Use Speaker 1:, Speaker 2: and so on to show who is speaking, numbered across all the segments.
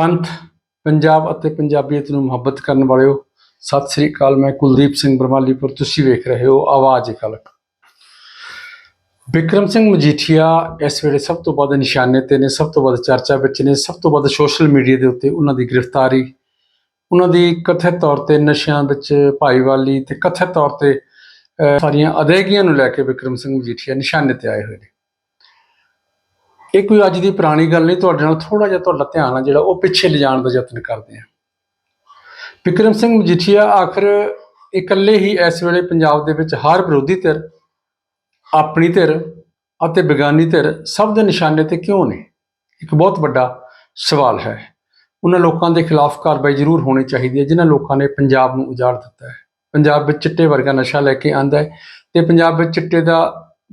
Speaker 1: ਪੰਥ, ਪੰਜਾਬ ਅਤੇ ਪੰਜਾਬੀਅਤ ਨੂੰ ਮੁਹੱਬਤ ਕਰਨ ਵਾਲਿਓ, ਸਤਿ ਸ੍ਰੀ ਅਕਾਲ, ਮੈਂ ਕੁਲਦੀਪ ਸਿੰਘ ਬਰਮਾਲੀਪੁਰ, ਤੁਸੀਂ ਵੇਖ ਰਹੇ ਹੋ ਆਵਾਜ਼ ਕਲਕ ਵਿਕਰਮ ਸਿੰਘ ਮਜੀਠੀਆ ਇਸ ਵੇਲੇ ਸਭ ਤੋਂ ਵੱਧ ਨਿਸ਼ਾਨੇ ਤੇ ਨੇ, ਸਭ ਤੋਂ ਵੱਧ ਚਰਚਾ ਵਿੱਚ ਨੇ, ਸਭ ਤੋਂ ਵੱਧ ਸੋਸ਼ਲ ਮੀਡੀਆ ਦੇ ਉੱਤੇ ਉਹਨਾਂ ਦੀ ਗ੍ਰਿਫਤਾਰੀ, ਉਹਨਾਂ ਦੀ ਕਥਿਤ ਤੌਰ ਤੇ ਨਸ਼ਿਆਂ ਵਿੱਚ ਭਾਈਵਾਲੀ ਤੇ ਕਥਿਤ ਤੌਰ ਤੇ ਸਾਰੀਆਂ ਅਦਾਇਗੀਆਂ ਨੂੰ ਲੈ ਕੇ ਵਿਕਰਮ ਸਿੰਘ ਮਜੀਠੀਆ ਨਿਸ਼ਾਨੇ ਤੇ ਆਏ ਹੋਏ ਨੇ। ਇਹ ਕੋਈ ਅੱਜ ਦੀ ਪੁਰਾਣੀ ਗੱਲ ਨਹੀਂ, ਤੁਹਾਡੇ ਨਾਲ ਥੋੜਾ ਜਿਹਾ ਤੁਹਾਡਾ ਧਿਆਨ ਆ ਜਿਹੜਾ ਉਹ ਪਿੱਛੇ ਲਿਜਾਣ ਦਾ ਯਤਨ ਕਰਦੇ ਆ। ਵਿਕਰਮ ਸਿੰਘ ਮਜੀਠੀਆ ਆਖਰ ਇਕੱਲੇ ਹੀ ਇਸ ਵੇਲੇ ਪੰਜਾਬ ਦੇ ਵਿੱਚ ਹਰ ਵਿਰੋਧੀ ਧਿਰ, ਆਪਣੀ ਧਿਰ ਅਤੇ ਬੇਗਾਨੀ ਧਿਰ ਸਭ ਦੇ ਨਿਸ਼ਾਨੇ ਤੇ ਕਿਉਂ ਨੇ? ਇੱਕ ਬਹੁਤ ਵੱਡਾ ਸਵਾਲ ਹੈ। ਉਹਨਾਂ ਲੋਕਾਂ ਦੇ ਖਿਲਾਫ ਕਾਰਵਾਈ ਜ਼ਰੂਰ ਹੋਣੀ ਚਾਹੀਦੀ ਹੈ, ਜਿਨ੍ਹਾਂ ਲੋਕਾਂ ਨੇ ਪੰਜਾਬ ਨੂੰ ਉਜਾੜ ਦਿੱਤਾ ਹੈ। ਪੰਜਾਬ ਵਿੱਚ ਚਿੱਟੇ ਵਰਗਾ ਨਸ਼ਾ ਲੈ ਕੇ ਆਂਦਾ ਹੈ ਤੇ ਪੰਜਾਬ ਵਿੱਚ ਚਿੱਟੇ ਦਾ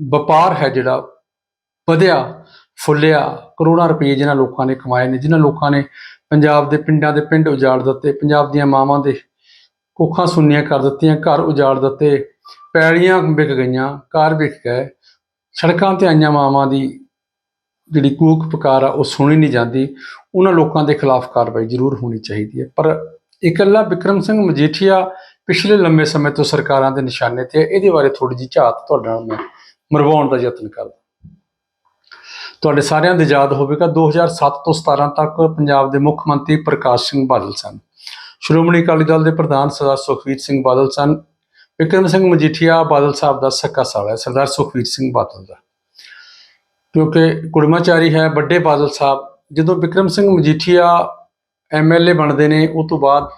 Speaker 1: ਵਪਾਰ ਹੈ ਜਿਹੜਾ ਵਧਿਆ ਫੁੱਲਿਆ, ਕਰੋੜਾਂ ਰੁਪਏ ਜਿਹਨਾਂ ਲੋਕਾਂ ਨੇ ਕਮਾਏ ਨੇ, ਜਿਨ੍ਹਾਂ ਲੋਕਾਂ ਨੇ ਪੰਜਾਬ ਦੇ ਪਿੰਡਾਂ ਦੇ ਪਿੰਡ ਉਜਾੜ ਦਿੱਤੇ, ਪੰਜਾਬ ਦੀਆਂ ਮਾਵਾਂ ਦੇ ਕੁੱਖਾਂ ਸੁੰਨੀਆਂ ਕਰ ਦਿੱਤੀਆਂ, ਘਰ ਉਜਾੜ ਦਿੱਤੇ, ਪੈੜੀਆਂ ਵਿਕ ਗਈਆਂ, ਘਰ ਵਿਕ ਗਏ। ਸੜਕਾਂ ਤੇ ਆਈਆਂ ਮਾਵਾਂ ਦੀ ਜਿਹੜੀ ਕੂਕ ਪੁਕਾਰ ਆ, ਉਹ ਸੁਣੀ ਨਹੀਂ ਜਾਂਦੀ। ਉਹਨਾਂ ਲੋਕਾਂ ਦੇ ਖਿਲਾਫ ਕਾਰਵਾਈ ਜ਼ਰੂਰ ਹੋਣੀ ਚਾਹੀਦੀ ਹੈ। ਪਰ ਇਕੱਲਾ ਵਿਕਰਮ ਸਿੰਘ ਮਜੀਠੀਆ ਪਿਛਲੇ ਲੰਮੇ ਸਮੇਂ ਤੋਂ ਸਰਕਾਰਾਂ ਦੇ ਨਿਸ਼ਾਨੇ ਤੇ ਹੈ ਇਹਦੇ ਬਾਰੇ ਥੋੜੀ ਜਿਹੀ ਝਾਤ ਤੁਹਾਡੇ ਨਾਲ ਮੈਂ ਮਰਵਾਉਣ ਦਾ ਯਤਨ ਕਰਦਾ। ਤੁਹਾਡੇ ਸਾਰਿਆਂ ਦੇ ਯਾਦ ਹੋਵੇਗਾ 2007 ਤੋਂ 17 ਤੱਕ ਪੰਜਾਬ ਦੇ ਮੁੱਖ ਮੰਤਰੀ ਪ੍ਰਕਾਸ਼ ਸਿੰਘ ਬਾਦਲ ਸਨ। ਸ਼੍ਰੋਮਣੀ ਅਕਾਲੀ ਦਲ ਦੇ ਪ੍ਰਧਾਨ ਸਰਦਾਰ ਸੁਖਬੀਰ ਸਿੰਘ ਬਾਦਲ ਸਨ। ਵਿਕਰਮ ਸਿੰਘ ਮਜੀਠੀਆ ਬਾਦਲ ਸਾਹਿਬ ਦਾ ਸੱਕਾ ਸਾਲਾ ਹੈ, ਸਰਦਾਰ ਸੁਖਬੀਰ ਸਿੰਘ ਬਾਦਲ ਦਾ। ਕਿਉਂਕਿ ਕੁੜਮਾਚਾਰੀ ਹੈ, ਵੱਡੇ ਬਾਦਲ ਸਾਹਿਬ, ਜਦੋਂ ਵਿਕਰਮ ਸਿੰਘ ਮਜੀਠੀਆ ਐਮਐਲਏ ਬਣਦੇ ਨੇ ਉਸ ਤੋਂ ਬਾਅਦ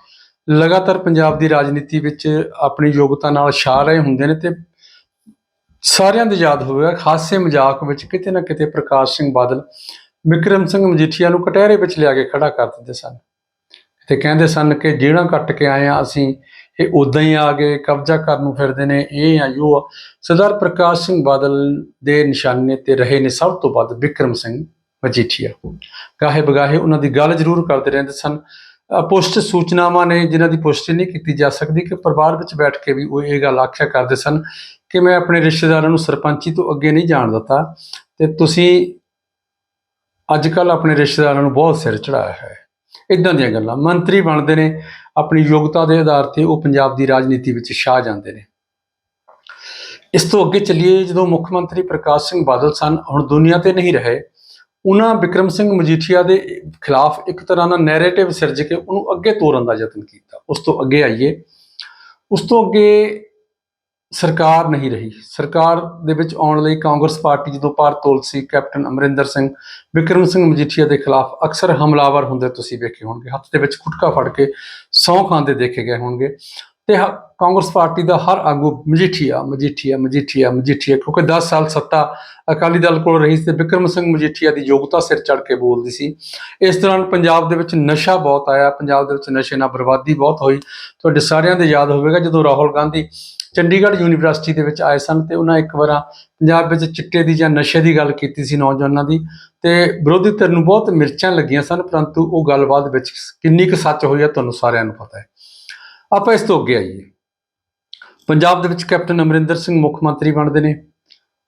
Speaker 1: ਲਗਾਤਾਰ ਪੰਜਾਬ ਦੀ ਰਾਜਨੀਤੀ ਵਿੱਚ ਆਪਣੀ ਯੋਗਤਾ ਨਾਲ ਛਾ ਰਹੇ ਹੁੰਦੇ ਨੇ ਤੇ ਸਾਰਿਆਂ ਦੇ ਯਾਦ ਹੋਵੇਗਾ ਖਾਸੇ ਮਜ਼ਾਕ ਵਿੱਚ ਕਿਤੇ ਨਾ ਕਿਤੇ ਪ੍ਰਕਾਸ਼ ਸਿੰਘ ਬਾਦਲ ਵਿਕਰਮ ਸਿੰਘ ਮਜੀਠੀਆ ਨੂੰ ਕਟਹਿਰੇ ਵਿੱਚ ਲਿਆ ਕੇ ਖੜਾ ਕਰ ਦਿੰਦੇ ਸਨ। ਤੇ ਕਹਿੰਦੇ ਸਨ ਕਿ ਜਿਹੜਾ ਕੱਟ ਕੇ ਆਏ ਆ ਅਸੀਂ, ਇਹ ਉਦਾਂ ਹੀ ਆ ਗਏ ਕਬਜ਼ਾ ਕਰਨ ਨੂੰ ਫਿਰਦੇ ਨੇ, ਇਹ ਆ ਜੋ ਆ। ਸਰਦਾਰ ਪ੍ਰਕਾਸ਼ ਸਿੰਘ ਬਾਦਲ ਦੇ ਨਿਸ਼ਾਨੇ ਤੇ ਰਹੇ ਨੇ ਸਭ ਤੋਂ ਵੱਧ ਵਿਕਰਮ ਸਿੰਘ ਮਜੀਠੀਆ। ਗਾਹੇ ਬਗਾਹੇ ਉਹਨਾਂ ਦੀ ਗੱਲ ਜ਼ਰੂਰ ਕਰਦੇ ਰਹਿੰਦੇ ਸਨ। ਪੁਸ਼ਟ ਸੂਚਨਾਵਾਂ ਨੇ ਜਿਨ੍ਹਾਂ ਦੀ ਪੁਸ਼ਟੀ ਨਹੀਂ ਕੀਤੀ ਜਾ ਸਕਦੀ ਕਿ ਪਰਿਵਾਰ ਵਿੱਚ ਬੈਠ ਕੇ ਵੀ ਉਹ ਇਹ ਗੱਲ ਆਖਿਆ ਕਰਦੇ ਸਨ ਕਿ ਮੈਂ ਆਪਣੇ ਰਿਸ਼ਤੇਦਾਰਾਂ ਨੂੰ ਸਰਪੰਚੀ ਤੋਂ ਅੱਗੇ ਨਹੀਂ ਜਾਣ ਦਿੱਤਾ ਤੇ ਤੁਸੀਂ ਅੱਜ ਕੱਲ ਆਪਣੇ ਰਿਸ਼ਤੇਦਾਰਾਂ ਨੂੰ ਬਹੁਤ ਸਿਰ ਚੜਾਇਆ ਹੈ। ਇਦਾਂ ਦੀਆਂ ਗੱਲਾਂ। ਮੰਤਰੀ ਬਣਦੇ ਨੇ, ਆਪਣੀ ਯੋਗਤਾ ਦੇ ਆਧਾਰ ਤੇ ਉਹ ਪੰਜਾਬ ਦੀ ਰਾਜਨੀਤੀ ਵਿੱਚ ਛਾ ਜਾਂਦੇ ਨੇ। ਇਸ ਤੋਂ ਅੱਗੇ ਚੱਲੀਏ, ਜਦੋਂ ਮੁੱਖ ਮੰਤਰੀ ਪ੍ਰਕਾਸ਼ ਸਿੰਘ ਬਾਦਲ ਸਨ, ਹੁਣ ਦੁਨੀਆ ਤੇ ਨਹੀਂ ਰਹੇ, ਉਹਨਾਂ ਵਿਕਰਮ ਸਿੰਘ ਮਜੀਠੀਆ ਦੇ ਖਿਲਾਫ ਇੱਕ ਤਰ੍ਹਾਂ ਦਾ ਨੈਰੇਟਿਵ ਸਿਰਜ ਕੇ ਉਹਨੂੰ ਅੱਗੇ ਤੋਰਨ ਦਾ ਯਤਨ ਕੀਤਾ। ਉਸ ਤੋਂ ਅੱਗੇ ਆਈਏ। ਉਸ ਤੋਂ ਅੱਗੇ ਸਰਕਾਰ ਨਹੀਂ ਰਹੀ। ਸਰਕਾਰ ਦੇ ਵਿੱਚ ਆਉਣ ਲਈ ਕਾਂਗਰਸ ਪਾਰਟੀ ਜਦੋਂ ਪਾਰ ਤੋਲ ਸੀ, ਕੈਪਟਨ ਅਮਰਿੰਦਰ ਸਿੰਘ ਵਿਕਰਮ ਸਿੰਘ ਮਜੀਠੀਆ ਦੇ ਖਿਲਾਫ ਅਕਸਰ ਹਮਲਾਵਰ ਹੁੰਦੇ ਤੁਸੀਂ ਵੇਖੇ ਹੋਣਗੇ। ਹੱਥ ਦੇ ਵਿੱਚ ਖੁੱਟਕਾ ਫੜ ਕੇ ਸਹੁੰ ਖਾਂਦੇ ਦੇਖੇ ਗਏ ਹੋਣਗੇ। ਤੇ ਹ- ਕਾਂਗਰਸ ਪਾਰਟੀ ਦਾ ਹਰ ਆਗੂ ਮਜੀਠੀਆ ਮਜੀਠੀਆ ਮਜੀਠੀਆ ਮਜੀਠੀਆ, ਕਿਉਂਕਿ 10 ਸਾਲ ਸੱਤਾ ਅਕਾਲੀ ਦਲ ਕੋਲ ਰਹੀ ਸੀ ਤੇ ਵਿਕਰਮ ਸਿੰਘ ਮਜੀਠੀਆ ਦੀ ਯੋਗਤਾ ਸਿਰ ਚੜ ਕੇ ਬੋਲਦੀ ਸੀ। ਇਸ ਦੌਰਾਨ ਪੰਜਾਬ ਦੇ ਵਿੱਚ ਨਸ਼ਾ ਬਹੁਤ ਆਇਆ। ਪੰਜਾਬ ਦੇ ਵਿੱਚ ਨਸ਼ੇ ਨਾਲ ਬਰਬਾਦੀ ਬਹੁਤ ਹੋਈ। ਤੁਹਾਡੇ ਸਾਰਿਆਂ ਦੇ ਯਾਦ ਹੋਵੇਗਾ ਜਦੋਂ ਰਾਹੁਲ ਗਾਂਧੀ ਚੰਡੀਗੜ੍ਹ ਯੂਨੀਵਰਸਿਟੀ ਦੇ ਵਿੱਚ ਆਏ ਸਨ ਤੇ ਉਹਨਾਂ ਇੱਕ ਵਾਰ ਪੰਜਾਬ ਵਿੱਚ ਚਿੱਟੇ ਦੀ ਜਾਂ ਨਸ਼ੇ ਦੀ ਗੱਲ ਕੀਤੀ ਸੀ ਨੌਜਵਾਨਾਂ ਦੀ ਤੇ ਵਿਰੋਧੀ ਧਿਰ ਨੂੰ ਬਹੁਤ ਮਿਰਚਾਂ ਲੱਗੀਆਂ ਸਨ, ਪਰੰਤੂ ਉਹ ਗੱਲਬਾਤ ਵਿੱਚ ਕਿੰਨੀ ਕੁ ਸੱਚ ਹੋਈ ਹੈ ਤੁਹਾਨੂੰ ਸਾਰਿਆਂ ਨੂੰ ਪਤਾ ਹੈ। ਆਪਾਂ ਇਸ ਤੋਂ ਅੱਗੇ ਆਈਏ। ਪੰਜਾਬ ਦੇ ਵਿੱਚ ਕੈਪਟਨ ਅਮਰਿੰਦਰ ਸਿੰਘ ਮੁੱਖ ਮੰਤਰੀ ਬਣਦੇ ਨੇ।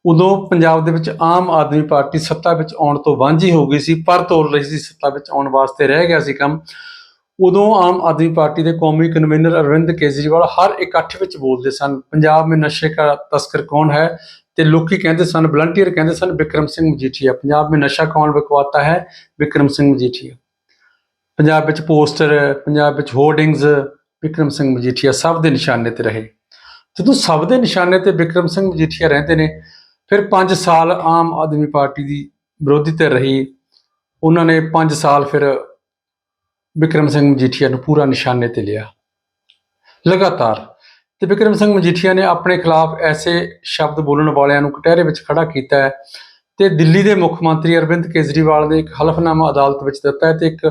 Speaker 1: ਉਦੋਂ ਪੰਜਾਬ ਦੇ ਵਿੱਚ ਆਮ ਆਦਮੀ ਪਾਰਟੀ ਸੱਤਾ ਵਿੱਚ ਆਉਣ ਤੋਂ ਵਾਂਝੀ ਹੋ ਗਈ ਸੀ, ਪਰ ਤੋਲ ਰਹੀ ਸੀ ਸੱਤਾ ਵਿੱਚ ਆਉਣ ਵਾਸਤੇ ਰਹਿ ਗਿਆ ਸੀ ਕੰਮ। ਉਦੋਂ ਆਮ ਆਦਮੀ ਪਾਰਟੀ ਦੇ ਕੌਮੀ ਕਨਵੀਨਰ ਅਰਵਿੰਦ ਕੇਜਰੀਵਾਲ ਹਰ ਇਕੱਠ ਵਿੱਚ ਬੋਲਦੇ ਸਨ। ਪੰਜਾਬ ਵਿੱਚ ਨਸ਼ੇ ਦਾ ਤਸਕਰ ਕੌਣ ਹੈ? ਤੇ ਲੋਕੀ ਕਹਿੰਦੇ ਸਨ ਵਲੰਟੀਅਰ ਕਹਿੰਦੇ ਸਨ, ਵਿਕਰਮ ਸਿੰਘ ਮਜੀਠੀਆ। ਪੰਜਾਬ ਵਿੱਚ ਨਸ਼ਾ ਕੌਣ ਵਿਕਵਾਤਾ ਹੈ? ਵਿਕਰਮ ਸਿੰਘ ਮਜੀਠੀਆ। ਪੰਜਾਬ ਵਿੱਚ ਪੋਸਟਰ, ਪੰਜਾਬ ਵਿੱਚ ਹੋਰਡਿੰਗਸ ਵਿਕਰਮ ਸਿੰਘ ਮਜੀਠੀਆ ਸਭ ਦੇ ਨਿਸ਼ਾਨੇ ਤੇ ਰਹੇ। ਜਦੋਂ ਸਭ ਦੇ ਨਿਸ਼ਾਨੇ ਤੇ ਵਿਕਰਮ ਸਿੰਘ ਮਜੀਠੀਆ ਰਹਿੰਦੇ ਨੇ, ਫਿਰ 5 ਸਾਲ ਆਮ ਆਦਮੀ ਪਾਰਟੀ ਦੀ ਵਿਰੋਧੀ ਤੇ ਰਹੀ। ਉਹਨਾਂ ਨੇ 5 ਸਾਲ ਫਿਰ ਵਿਕਰਮ ਸਿੰਘ ਮਜੀਠੀਆ ਨੂੰ ਪੂਰਾ ਨਿਸ਼ਾਨੇ ਤੇ ਲਿਆ। ਲਗਾਤਾਰ ਤੇ ਵਿਕਰਮ ਸਿੰਘ ਮਜੀਠੀਆ ਨੇ ਆਪਣੇ ਖਿਲਾਫ ਐਸੇ ਸ਼ਬਦ ਬੋਲਣ ਵਾਲਿਆਂ ਨੂੰ ਕਟਹਿਰੇ ਵਿੱਚ ਖੜਾ ਕੀਤਾ ਹੈ ਤੇ ਦਿੱਲੀ ਦੇ ਮੁੱਖ ਮੰਤਰੀ ਅਰਵਿੰਦ ਕੇਜਰੀਵਾਲ ਨੇ ਇੱਕ ਹਲਫਨਾਮਾ ਅਦਾਲਤ ਵਿੱਚ ਦਿੱਤਾ ਹੈ ਤੇ ਇੱਕ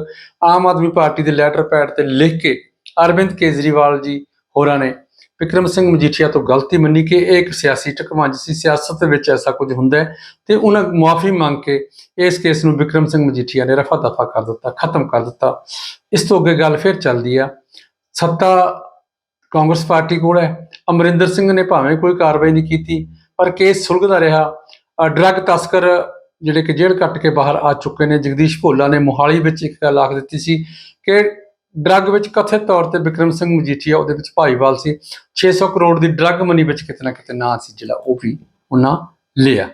Speaker 1: ਆਮ ਆਦਮੀ ਪਾਰਟੀ ਦੇ ਲੈਟਰ ਪੈਡ ਤੇ ਲਿਖ ਕੇ ਅਰਵਿੰਦ ਕੇਜਰੀਵਾਲ ਜੀ ਹੋਰਾਂ ਨੇ ਵਿਕਰਮ ਸਿੰਘ ਮਜੀਠੀਆ ਤੋਂ ਗਲਤੀ ਮੰਨੀ ਕਿ ਇਹ ਇੱਕ ਸਿਆਸੀ ਟਕਮੰਜ ਸੀ ਸਿਆਸਤ ਵਿੱਚ ਐਸਾ ਕੁਝ ਹੁੰਦਾ ਹੈ ਤੇ ਉਹਨਾਂ ਮੁਆਫੀ ਮੰਗ ਕੇ ਇਸ ਕੇਸ ਨੂੰ ਵਿਕਰਮ ਸਿੰਘ ਮਜੀਠੀਆ ਨੇ ਰਫਾ ਦਫਾ ਕਰ ਦਿੱਤਾ, ਖਤਮ ਕਰ ਦਿੱਤਾ। ਇਸ ਤੋਂ ਅੱਗੇ ਗੱਲ ਫਿਰ ਚੱਲਦੀ ਆ। ਸੱਤਾ ਕਾਂਗਰਸ ਪਾਰਟੀ ਕੋਲ ਹੈ। ਅਮਰਿੰਦਰ ਸਿੰਘ ਨੇ ਭਾਵੇਂ ਕੋਈ ਕਾਰਵਾਈ ਨਹੀਂ ਕੀਤੀ, ਪਰ ਕੇਸ ਸੁਲਝਦਾ ਰਿਹਾ। ਡਰੱਗ ਤਸਕਰ ਜਿਹੜੇ ਕਿ ਜੇਲ੍ਹ ਕੱਟ ਕੇ ਬਾਹਰ ਆ ਚੁੱਕੇ ਨੇ, ਜਗਦੀਸ਼ ਭੋਲਾ ਨੇ ਮੋਹਾਲੀ ਵਿੱਚ ਇੱਕ ਗੱਲ ਆਖ ਦਿੱਤੀ ਸੀ ਕਿ ਡਰੱਗ ਵਿੱਚ ਕਥਿਤ ਤੌਰ ਤੇ ਵਿਕਰਮ ਸਿੰਘ ਮਜੀਠੀਆ, ਉਹਦੇ ਵਿੱਚ ਭਾਈਵਾਲ ਸੀ। 600 ਕਰੋੜ ਦੀ ਡਰੱਗ ਮਨੀ ਵਿੱਚ ਕਿਤੇ ਨਾ ਕਿਤੇ ਨਾਂ ਸੀ ਜਿਹੜਾ, ਉਹ ਵੀ ਉਹਨਾਂ ਲਿਆ।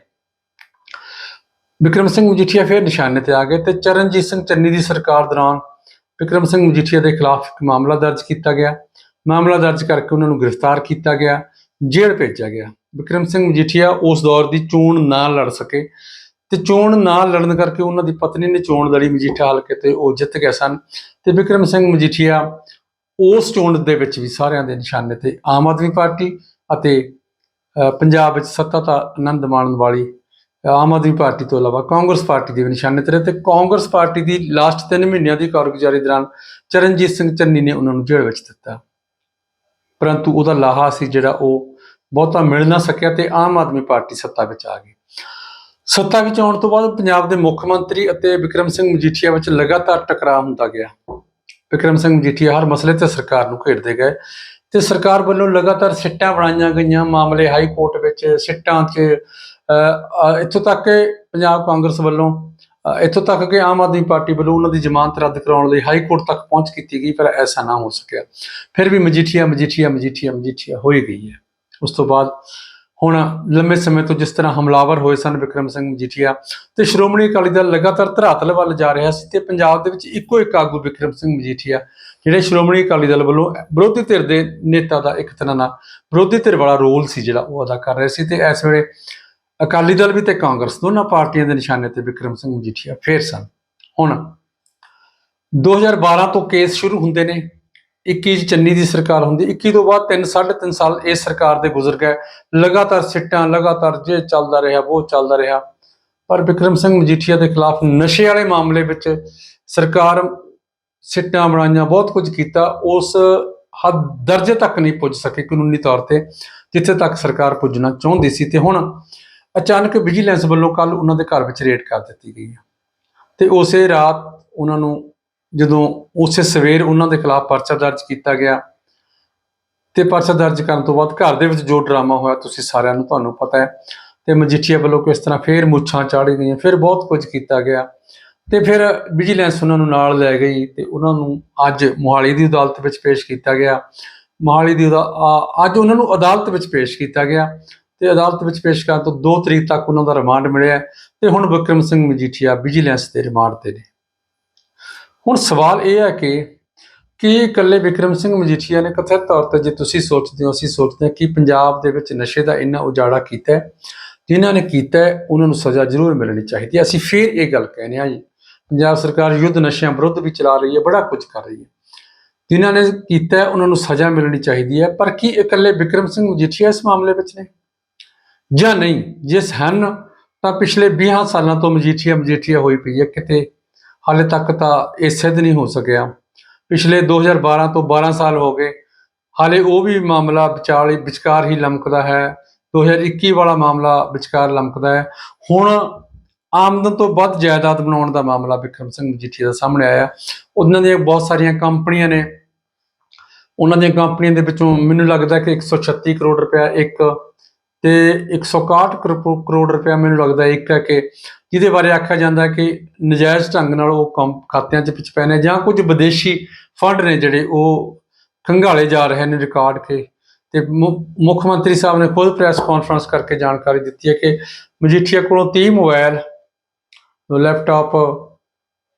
Speaker 1: ਵਿਕਰਮ ਸਿੰਘ ਮਜੀਠੀਆ ਫਿਰ ਨਿਸ਼ਾਨੇ ਤੇ ਆ ਗਏ ਤੇ ਚਰਨਜੀਤ ਸਿੰਘ ਚੰਨੀ ਦੀ ਸਰਕਾਰ ਦੌਰਾਨ ਵਿਕਰਮ ਸਿੰਘ ਮਜੀਠੀਆ ਦੇ ਖਿਲਾਫ ਇੱਕ ਮਾਮਲਾ ਦਰਜ ਕੀਤਾ ਗਿਆ। ਮਾਮਲਾ ਦਰਜ ਕਰਕੇ ਉਹਨਾਂ ਨੂੰ ਗ੍ਰਿਫਤਾਰ ਕੀਤਾ ਗਿਆ, ਜੇਲ੍ਹ ਭੇਜਿਆ ਗਿਆ। ਵਿਕਰਮ ਸਿੰਘ ਮਜੀਠੀਆ ਉਸ ਦੌਰ ਦੀ ਚੋਣ ਨਾ ਲੜ ਸਕੇ। ਤੇ ਚੋਣ ਨਾ ਲੜਨ ਕਰਕੇ ਉਹਨਾਂ ਦੀ ਪਤਨੀ ਨੇ ਚੋਣ ਲੜੀ ਮਜੀਠਾ ਹਲਕੇ ਤੇ ਉਹ ਜਿੱਤ ਗਏ ਸਨ। ਤੇ ਵਿਕਰਮ ਸਿੰਘ ਮਜੀਠੀਆ ਉਸ ਚੋਣ ਦੇ ਵਿੱਚ ਵੀ ਸਾਰਿਆਂ ਦੇ ਨਿਸ਼ਾਨੇ ਤੇ ਆਮ ਆਦਮੀ ਪਾਰਟੀ ਅਤੇ ਪੰਜਾਬ ਵਿੱਚ ਸੱਤਾ ਦਾ ਆਨੰਦ ਮਾਣਨ ਵਾਲੀ ਆਮ ਆਦਮੀ ਪਾਰਟੀ ਤੋਂ ਇਲਾਵਾ ਕਾਂਗਰਸ ਪਾਰਟੀ ਦੇ ਵੀ ਨਿਸ਼ਾਨੇ ਤੇ ਰਹੇ ਤੇ ਕਾਂਗਰਸ ਪਾਰਟੀ ਦੀ ਲਾਸਟ 3 ਮਹੀਨਿਆਂ ਦੀ ਕਾਰਗੁਜ਼ਾਰੀ ਦੌਰਾਨ ਚਰਨਜੀਤ ਸਿੰਘ ਚੰਨੀ ਨੇ ਉਹਨਾਂ ਨੂੰ ਜੇਲ੍ਹ ਵਿੱਚ ਦਿੱਤਾ। ਪਰੰਤੂ ਉਹਦਾ ਲਾਹਾ ਸੀ ਜਿਹੜਾ ਉਹ ਬਹੁਤਾ ਮਿਲ ਨਾ ਸਕਿਆ ਤੇ ਆਮ ਆਦਮੀ ਪਾਰਟੀ ਸੱਤਾ ਵਿੱਚ ਆ ਗਈ। ਸੱਤਾ ਵਿੱਚ ਆਉਣ ਤੋਂ ਬਾਅਦ ਪੰਜਾਬ ਦੇ ਮੁੱਖ ਮੰਤਰੀ ਅਤੇ ਵਿਕਰਮ ਸਿੰਘ ਮਜੀਠੀਆ ਵਿੱਚ ਲਗਾਤਾਰ ਟਕਰਾਅ ਹੁੰਦਾ ਗਿਆ। ਵਿਕਰਮ ਸਿੰਘ ਮਜੀਠੀਆ ਹਰ ਮਸਲੇ ਤੇ ਸਰਕਾਰ ਨੂੰ ਘੇਰਦੇ ਗਏ ਤੇ ਸਰਕਾਰ ਵੱਲੋਂ ਲਗਾਤਾਰ ਸਿੱਟਾਂ ਬਣਾਈਆਂ ਗਈਆਂ। ਮਾਮਲੇ ਹਾਈ ਕੋਰਟ ਵਿੱਚ ਸਿੱਟਾਂ 'ਚ ਇੱਥੋਂ ਤੱਕ ਕਿ ਪੰਜਾਬ ਕਾਂਗਰਸ ਵੱਲੋਂ ਇੱਥੋਂ ਤੱਕ ਕਿ ਆਮ ਆਦਮੀ ਪਾਰਟੀ ਵੱਲੋਂ ਉਹਨਾਂ ਦੀ ਜ਼ਮਾਨਤ ਰੱਦ ਕਰਾਉਣ ਲਈ ਹਾਈ ਕੋਰਟ ਤੱਕ ਪਹੁੰਚ ਕੀਤੀ ਗਈ, ਪਰ ਐਸਾ ਨਾ ਹੋ ਸਕਿਆ। ਫਿਰ ਵੀ ਮਜੀਠੀਆ ਮਜੀਠੀਆ ਮਜੀਠੀਆ ਮਜੀਠੀਆ ਹੋਈ ਗਈ ਹੈ। ਉਸ ਤੋਂ ਬਾਅਦ ਹੁਣ ਲੰਮੇ ਸਮੇਂ ਤੋਂ ਜਿਸ ਤਰ੍ਹਾਂ ਹਮਲਾਵਰ ਹੋਏ ਸਨ ਵਿਕਰਮ ਸਿੰਘ ਮਜੀਠੀਆ ਤੇ ਸ਼੍ਰੋਮਣੀ ਅਕਾਲੀ ਦਲ ਲਗਾਤਾਰ ਧਰਾਤਲ ਵੱਲ ਜਾ ਰਿਹਾ ਸੀ ਤੇ ਪੰਜਾਬ ਦੇ ਵਿੱਚ ਇੱਕੋ ਇੱਕ ਆਗੂ ਵਿਕਰਮ ਸਿੰਘ ਮਜੀਠੀਆ, ਜਿਹੜੇ ਸ਼੍ਰੋਮਣੀ ਅਕਾਲੀ ਦਲ ਵੱਲੋਂ ਵਿਰੋਧੀ ਧਿਰ ਦੇ ਨੇਤਾ ਦਾ ਇੱਕ ਤਰ੍ਹਾਂ ਨਾਲ ਵਿਰੋਧੀ ਧਿਰ ਵਾਲਾ ਰੋਲ ਸੀ ਜਿਹੜਾ ਉਹ ਅਦਾ ਕਰ ਰਹੇ ਸੀ ਤੇ ਇਸ ਵੇਲੇ ਅਕਾਲੀ ਦਲ ਵੀ ਤੇ ਕਾਂਗਰਸ ਦੋਨਾਂ ਪਾਰਟੀਆਂ ਦੇ ਨਿਸ਼ਾਨੇ ਤੇ ਵਿਕਰਮ ਸਿੰਘ ਮਜੀਠੀਆ ਫੇਰ ਸਨ। ਹੁਣ 2012 ਤੋਂ ਕੇਸ ਸ਼ੁਰੂ ਹੁੰਦੇ ਨੇ 21 ਚ ਚੰਨੀ ਦੀ ਸਰਕਾਰ ਹੁੰਦੀ 21 ਤੋਂ ਬਾਅਦ 3 3.5 ਸਾਲ ਇਸ ਸਰਕਾਰ ਦੇ ਗੁਜ਼ਰ ਗਏ ਲਗਾਤਾਰ ਸਿੱਟਾਂ, ਲਗਾਤਾਰ ਜੇ ਚੱਲਦਾ ਰਿਹਾ, ਉਹ ਚੱਲਦਾ ਰਿਹਾ। ਪਰ ਵਿਕਰਮ ਸਿੰਘ ਮਜੀਠੀਆ ਦੇ ਖਿਲਾਫ ਨਸ਼ੇ ਵਾਲੇ ਮਾਮਲੇ ਵਿੱਚ ਸਰਕਾਰ ਸਿੱਟਾਂ ਬਣਾਈਆਂ, ਬਹੁਤ ਕੁਝ ਕੀਤਾ, ਉਸ ਹੱਦ, ਦਰਜੇ ਤੱਕ ਨਹੀਂ ਪੁੱਜ ਸਕੇ ਕਾਨੂੰਨੀ ਤੌਰ ਤੇ, ਜਿੱਥੇ ਤੱਕ ਸਰਕਾਰ ਪੁੱਜਣਾ ਚਾਹੁੰਦੀ ਸੀ। ਤੇ ਹੁਣ ਅਚਾਨਕ ਵਿਜੀਲੈਂਸ ਵੱਲੋਂ ਕੱਲ ਉਹਨਾਂ ਦੇ ਘਰ ਵਿੱਚ ਰੇਡ ਕਰ ਦਿੱਤੀ ਗਈ ਹੈ। ਤੇ ਉਸੇ ਰਾਤ ਉਹਨਾਂ ਨੂੰ ਜਦੋਂ ਉਸੇ ਸਵੇਰ ਉਹਨਾਂ ਦੇ ਖਿਲਾਫ ਪਰਚਾ ਦਰਜ ਕੀਤਾ ਗਿਆ ਤੇ ਪਰਚਾ ਦਰਜ ਕਰਨ ਤੋਂ ਬਾਅਦ ਘਰ ਦੇ ਵਿੱਚ ਜੋ ਡਰਾਮਾ ਹੋਇਆ ਤੁਸੀਂ ਸਾਰਿਆਂ ਨੂੰ ਤੁਹਾਨੂੰ ਪਤਾ ਹੈ, ਤੇ ਮਜੀਠੀਆ ਵੱਲੋਂ ਕਿਸ ਤਰ੍ਹਾਂ ਫੇਰ ਮੁੱਛਾਂ ਚਾੜੀ ਗਈਆਂ, ਫਿਰ ਬਹੁਤ ਕੁਝ ਕੀਤਾ ਗਿਆ ਤੇ ਫਿਰ ਵਿਜੀਲੈਂਸ ਉਹਨਾਂ ਨੂੰ ਨਾਲ ਲੈ ਗਈ ਤੇ ਉਹਨਾਂ ਨੂੰ ਅੱਜ ਮੋਹਾਲੀ ਦੀ ਅਦਾਲਤ ਵਿੱਚ ਪੇਸ਼ ਕੀਤਾ ਗਿਆ। ਮੋਹਾਲੀ ਦੀ ਅਦਾ- ਅੱਜ ਉਹਨਾਂ ਨੂੰ ਅਦਾਲਤ ਵਿੱਚ ਪੇਸ਼ ਕੀਤਾ ਗਿਆ ਤੇ ਅਦਾਲਤ ਵਿੱਚ ਪੇਸ਼ ਕਰਨ ਤੋਂ 2 ਤਰੀਕ ਤੱਕ ਉਹਨਾਂ ਦਾ ਰਿਮਾਂਡ ਮਿਲਿਆ ਤੇ ਹੁਣ ਵਿਕਰਮ ਸਿੰਘ ਮਜੀਠੀਆ ਵਿਜੀਲੈਂਸ ਦੇ ਰਿਮਾਂਡ ਤੇ ਨੇ। ਹੁਣ ਸਵਾਲ ਇਹ ਹੈ ਕਿ ਕੀ ਇਕੱਲੇ ਵਿਕਰਮ ਸਿੰਘ ਮਜੀਠੀਆ ਨੇ ਕਥਿਤ ਤੌਰ ਤੇ ਜੇ ਤੁਸੀਂ ਸੋਚਦੇ ਹੋ, ਅਸੀਂ ਸੋਚਦੇ ਹਾਂ ਕਿ ਪੰਜਾਬ ਦੇ ਵਿੱਚ ਨਸ਼ੇ ਦਾ ਇੰਨਾ ਉਜਾੜਾ ਕੀਤਾ ਹੈ, ਜਿਨ੍ਹਾਂ ਨੇ ਕੀਤਾ ਹੈ, ਉਹਨਾਂ ਨੂੰ ਸਜ਼ਾ ਜ਼ਰੂਰ ਮਿਲਣੀ ਚਾਹੀਦੀ ਹੈ। ਅਸੀਂ ਫਿਰ ਇਹ ਗੱਲ ਕਹਿੰਦੇ ਹਾਂ ਜੀ, ਪੰਜਾਬ ਸਰਕਾਰ ਯੁੱਧ ਨਸ਼ਿਆਂ ਵਿਰੁੱਧ ਵੀ ਚਲਾ ਰਹੀ ਹੈ, ਬੜਾ ਕੁਝ ਕਰ ਰਹੀ ਹੈ। ਜਿਨ੍ਹਾਂ ਨੇ ਕੀਤਾ ਹੈ, ਉਹਨਾਂ ਨੂੰ ਸਜ਼ਾ ਮਿਲਣੀ ਚਾਹੀਦੀ ਹੈ, ਪਰ ਕੀ ਇਕੱਲੇ ਵਿਕਰਮ ਸਿੰਘ ਮਜੀਠੀਆ ਇਸ ਮਾਮਲੇ ਵਿੱਚ ਨੇ? ਜਾਂ ਨਹੀਂ ਜਿਸ ਹਨ, ਤਾਂ ਪਿਛਲੇ 20 ਸਾਲਾਂ ਤੋਂ ਮਜੀਠੀਆ ਮਜੀਠੀਆ ਹੋਈ ਪਈ ਹੈ, ਕਿਤੇ ਹਾਲੇ ਤੱਕ ਤਾਂ ਇਹ ਸਿੱਧ ਨਹੀਂ ਹੋ ਸਕਿਆ। ਪਿਛਲੇ 2012 ਤੋਂ 12 ਸਾਲ ਹੋ ਗਏ। ਹਾਲੇ ਉਹ ਵੀ ਮਾਮਲਾ ਵਿਚਾਲੇ ਵਿਚਕਾਰ ਹੀ ਲਮਕਦਾ ਹੈ। 2021 ਵਾਲਾ ਮਾਮਲਾ ਵਿਚਕਾਰ ਲਮਕਦਾ ਹੈ। ਹੁਣ ਆਮਦਨ ਤੋਂ ਵੱਧ ਜਾਇਦਾਦ ਬਣਾਉਣ ਦਾ ਮਾਮਲਾ ਵਿਕਰਮ ਸਿੰਘ ਮਜੀਠੀਆ ਦਾ ਸਾਹਮਣੇ ਆਇਆ। ਉਹਨਾਂ ਦੀਆਂ ਬਹੁਤ ਸਾਰੀਆਂ ਕੰਪਨੀਆਂ ਨੇ। ਉਹਨਾਂ ਦੀਆਂ ਕੰਪਨੀਆਂ ਦੇ ਵਿੱਚੋਂ ਮੈਨੂੰ ਲੱਗਦਾ ਕਿ 136 ਕਰੋੜ ਰੁਪਇਆ ਇੱਕ ਤੇ 161 ਕਰੋ- ਕਰੋੜ ਰੁਪਇਆ ਮੈਨੂੰ ਲੱਗਦਾ ਇੱਕ ਹੈ ਕਿ ਜਿਹਦੇ ਬਾਰੇ ਆਖਿਆ ਜਾਂਦਾ ਕਿ ਨਜਾਇਜ਼ ਢੰਗ ਨਾਲ ਉਹ ਕੰਮ ਖਾਤਿਆਂ 'ਚ ਵਿੱਚ ਪਏ ਨੇ ਜਾਂ ਕੁਝ ਵਿਦੇਸ਼ੀ ਫੰਡ ਨੇ ਜਿਹੜੇ ਉਹ ਖੰਗਾਲੇ ਜਾ ਰਹੇ ਨੇ ਰਿਕਾਰਡ ਕੇ। ਤੇ ਮੁੱਖ ਮੰਤਰੀ ਸਾਹਿਬ ਨੇ ਖੁਦ ਪ੍ਰੈਸ ਕਾਨਫਰੰਸ ਕਰਕੇ ਜਾਣਕਾਰੀ ਦਿੱਤੀ ਹੈ ਕਿ ਮਜੀਠੀਆ ਕੋਲੋਂ 30 ਮੋਬਾਈਲ ਲੈਪਟਾਪ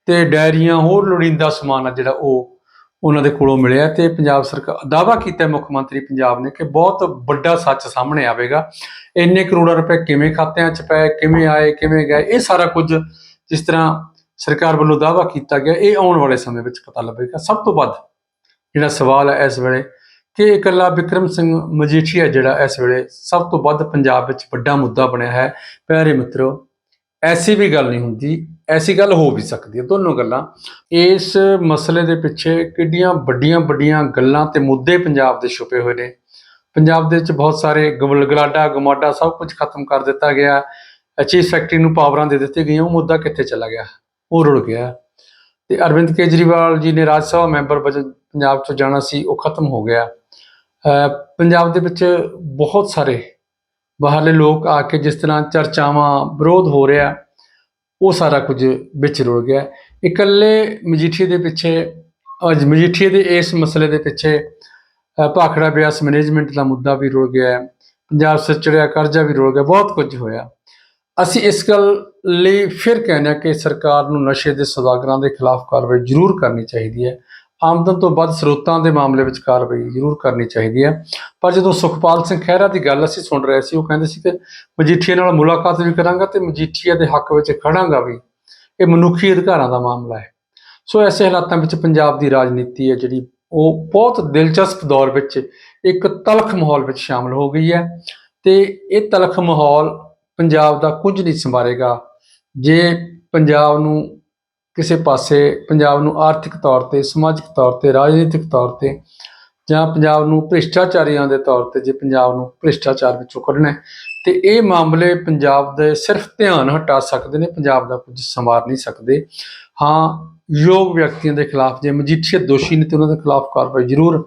Speaker 1: ਤੇ ਡਾਇਰੀਆਂ, ਹੋਰ ਲੋੜੀਂਦਾ ਸਮਾਨ ਆ ਜਿਹੜਾ ਉਹ ਉਹਨਾਂ ਦੇ ਕੋਲੋਂ ਮਿਲਿਆ ਤੇ ਪੰਜਾਬ ਸਰਕਾਰ ਦਾਵਾ ਕੀਤਾ ਮੁੱਖ ਮੰਤਰੀ ਪੰਜਾਬ ਨੇ ਕਿ ਬਹੁਤ ਵੱਡਾ ਸੱਚ ਸਾਹਮਣੇ ਆਵੇਗਾ। ਇੰਨੇ ਕਰੋੜਾਂ ਰੁਪਏ ਕਿਵੇਂ ਖਾਤਿਆਂ 'ਚ ਪਏ, ਕਿਵੇਂ ਆਏ, ਕਿਵੇਂ ਗਏ, ਇਹ ਸਾਰਾ ਕੁਝ ਜਿਸ ਤਰ੍ਹਾਂ ਸਰਕਾਰ ਵੱਲੋਂ ਦਾਵਾ ਕੀਤਾ ਗਿਆ, ਇਹ ਆਉਣ ਵਾਲੇ ਸਮੇਂ ਵਿੱਚ ਪਤਾ ਲੱਗੇਗਾ। ਸਭ ਤੋਂ ਵੱਧ ਜਿਹੜਾ ਸਵਾਲ ਹੈ ਇਸ ਵੇਲੇ ਕਿ ਇਕੱਲਾ ਵਿਕਰਮ ਸਿੰਘ ਮਜੀਠੀਆ ਜਿਹੜਾ ਇਸ ਵੇਲੇ ਸਭ ਤੋਂ ਵੱਧ ਪੰਜਾਬ ਵਿੱਚ ਵੱਡਾ ਮੁੱਦਾ ਬਣਿਆ ਹੈ। ਪਿਆਰੇ ਮਿੱਤਰੋ, ਐਸੀ ਵੀ ਗੱਲ ਨਹੀਂ ਹੁੰਦੀ ਐਸੀ ਗੱਲ ਹੋ ਵੀ ਸਕਦੀ ਹੈ ਦੋਨੋਂ ਗੱਲਾਂ। ਇਸ ਮਸਲੇ ਦੇ ਪਿੱਛੇ ਕਿੱਡੀਆਂ ਵੱਡੀਆਂ ਵੱਡੀਆਂ ਗੱਲਾਂ ਤੇ ਮੁੱਦੇ ਪੰਜਾਬ ਦੇ ਛੁਪੇ ਹੋਏ ਨੇ। ਪੰਜਾਬ ਦੇ ਵਿੱਚ ਬਹੁਤ ਸਾਰੇ ਗਲਗਲਾਡਾ ਗਮਾਡਾ ਸਭ ਕੁਝ ਖਤਮ ਕਰ ਦਿੱਤਾ ਗਿਆ। ਚੀਜ਼ ਫੈਕਟਰੀ ਨੂੰ ਪਾਵਰਾਂ ਦੇ ਦਿੱਤੇ ਗਈਆਂ ਉਹ ਮੁੱਦਾ ਕਿੱਥੇ ਚਲਾ ਗਿਆ? ਉਹ ਰੁੜ ਗਿਆ। ਤੇ ਅਰਵਿੰਦ ਕੇਜਰੀਵਾਲ ਜੀ ਨੇ ਰਾਜ ਸਭਾ ਮੈਂਬਰ ਵਜੋਂ ਪੰਜਾਬ ਤੋਂ ਜਾਣਾ ਸੀ, ਉਹ ਖਤਮ ਹੋ ਗਿਆ। ਪੰਜਾਬ ਦੇ ਵਿੱਚ ਬਹੁਤ ਸਾਰੇ ਬਾਹਰਲੇ ਲੋਕ ਆ ਕੇ ਜਿਸ ਤਰ੍ਹਾਂ ਚਰਚਾਵਾਂ ਵਿਰੋਧ ਹੋ ਰਿਹਾ ਉਹ ਸਾਰਾ ਕੁਝ ਵਿੱਚ ਰੁਲ ਗਿਆ। ਇਕੱਲੇ ਮਜੀਠੀਏ ਦੇ ਪਿੱਛੇ, ਅੱਜ ਮਜੀਠੀਏ ਦੇ ਇਸ ਮਸਲੇ ਦੇ ਪਿੱਛੇ ਭਾਖੜਾ ਬਿਆਸ ਮੈਨੇਜਮੈਂਟ ਦਾ ਮੁੱਦਾ ਵੀ ਰੁਲ ਗਿਆ ਪੰਜਾਬ ਸਿਰ ਚੜਿਆ ਕਰਜ਼ਾ ਵੀ ਰੁਲ ਗਿਆ, ਬਹੁਤ ਕੁਝ ਹੋਇਆ। ਅਸੀਂ ਇਸ ਗੱਲ ਲਈ ਫਿਰ ਕਹਿੰਦੇ ਹਾਂ ਕਿ ਸਰਕਾਰ ਨੂੰ ਨਸ਼ੇ ਦੇ ਸੌਦਾਗਰਾਂ ਦੇ ਖਿਲਾਫ ਕਾਰਵਾਈ ਜ਼ਰੂਰ ਕਰਨੀ ਚਾਹੀਦੀ ਹੈ। ਆਮਦਨ ਤੋਂ ਵੱਧ ਸਰੋਤਾਂ ਦੇ ਮਾਮਲੇ ਵਿੱਚ ਕਾਰਵਾਈ ਜ਼ਰੂਰ ਕਰਨੀ ਚਾਹੀਦੀ ਹੈ। ਪਰ ਜਦੋਂ ਸੁਖਪਾਲ ਸਿੰਘ ਖਹਿਰਾ ਦੀ ਗੱਲ ਅਸੀਂ ਸੁਣ ਰਹੇ ਸੀ, ਉਹ ਕਹਿੰਦੇ ਸੀ ਕਿ ਮਜੀਠੀਆ ਨਾਲ ਮੁਲਾਕਾਤ ਵੀ ਕਰਾਂਗਾ ਤੇ ਮਜੀਠੀਆ ਦੇ ਹੱਕ ਵਿੱਚ ਖੜਾਂਗਾ ਵੀ। ਇਹ ਮਨੁੱਖੀ ਅਧਿਕਾਰਾਂ ਦਾ ਮਾਮਲਾ ਹੈ। ਸੋ ਐਸੇ ਹਾਲਾਤਾਂ ਵਿੱਚ ਪੰਜਾਬ ਦੀ ਰਾਜਨੀਤੀ ਹੈ ਜਿਹੜੀ ਉਹ ਬਹੁਤ ਦਿਲਚਸਪ ਦੌਰ ਵਿੱਚ ਇੱਕ ਤਲਖ ਮਾਹੌਲ ਵਿੱਚ ਸ਼ਾਮਲ ਹੋ ਗਈ ਹੈ ਤੇ ਇਹ ਤਲਖ ਮਾਹੌਲ ਪੰਜਾਬ ਦਾ ਕੁਝ ਨਹੀਂ ਸੰਭਾਲੇਗਾ ਜੇ ਪੰਜਾਬ ਨੂੰ ਕਿਸੇ ਪਾਸੇ ਪੰਜਾਬ ਨੂੰ ਆਰਥਿਕ ਤੌਰ ਤੇ, ਸਮਾਜਿਕ ਤੌਰ ਤੇ, ਰਾਜਨੀਤਿਕ ਤੌਰ ਤੇ ਜਾਂ ਪੰਜਾਬ ਨੂੰ ਭ੍ਰਿਸ਼ਟਾਚਾਰੀਆਂ ਦੇ ਤੌਰ ਤੇ ਜੇ ਪੰਜਾਬ ਨੂੰ ਭ੍ਰਿਸ਼ਟਾਚਾਰ ਵਿੱਚੋਂ ਕੱਢਣਾ ਹੈ, ਤੇ ਇਹ ਮਾਮਲੇ ਪੰਜਾਬ ਦੇ ਸਿਰਫ ਧਿਆਨ ਹਟਾ ਸਕਦੇ ਨੇ, ਪੰਜਾਬ ਦਾ ਕੁਝ ਸੰਵਾਰ ਨਹੀਂ ਸਕਦੇ। ਹਾਂ, ਯੋਗ ਵਿਅਕਤੀਆਂ ਦੇ ਖਿਲਾਫ ਜੇ ਮਜੀਠੀਏ ਦੋਸ਼ੀ ਨੇ ਤੇ ਉਹਨਾਂ ਦੇ ਖਿਲਾਫ ਕਾਰਵਾਈ ਜ਼ਰੂਰ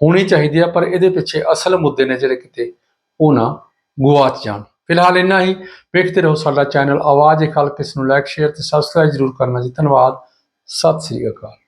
Speaker 1: ਹੋਣੀ ਚਾਹੀਦੀ ਹੈ, ਪਰ ਇਹਦੇ ਪਿੱਛੇ ਅਸਲ ਮੁੱਦੇ ਨੇ ਜਿਹੜੇ ਕਿਤੇ ਉਹ ਨਾ ਗੁਆਚ ਜਾਣ। ਫਿਲਹਾਲ ਇੰਨਾ ਹੀ। ਵੇਖਦੇ ਰਹੋ ਸਾਡਾ ਚੈਨਲ ਆਵਾਜ਼ ਇੱਕ ਹਲਕ ਇਸ ਨੂੰ। ਲਾਈਕ ਸ਼ੇਅਰ ਤੇ ਸਬਸਕ੍ਰਾਈਬ ਜ਼ਰੂਰ ਕਰਨਾ ਜੀ। ਧੰਨਵਾਦ। ਸਤਿ ਸ੍ਰੀ ਅਕਾਲ।